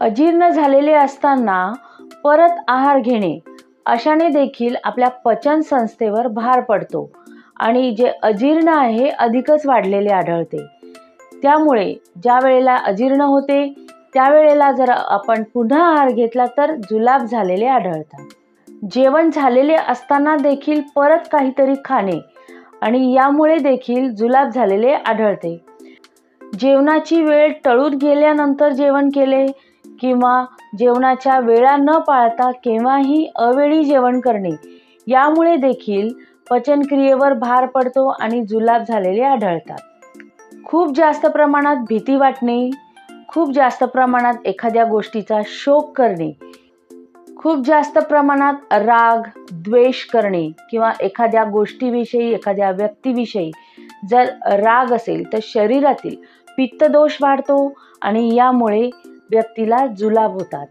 अजीर्ण झालेले असताना परत आहार घेणे अशाने देखील आपल्या पचन संस्थेवर भार पडतो आणि जे अजीर्ण आहे अधिकच वाढलेले आढळते. त्यामुळे ज्या वेळेला अजीर्ण होते त्यावेळेला जर आपण पुन्हा आहार घेतला तर जुलाब झालेले आढळतात. जेवण झालेले असताना देखील परत काहीतरी खाणे आणि यामुळे देखील जुलाब झालेले आढळते. जेवणाची वेळ टळून गेल्यानंतर जेवण केले किंवा जेवणाच्या वेळा न पाळता केव्हाही अवेळी जेवण करणे. यामुळे देखील पचनक्रियेवर भार पडतो आणि जुलाब झालेले आढळतात. खूप जास्त प्रमाणात भीती वाटणे खूप जास्त प्रमाणात एखाद्या गोष्टीचा शोक करणे खूप जास्त प्रमाणात राग द्वेष करणे किंवा एखाद्या गोष्टीविषयी एखाद्या व्यक्तीविषयी जर राग असेल तर शरीरातील पित्तदोष वाढतो आणि यामुळे व्यक्तीला जुलाब होतात.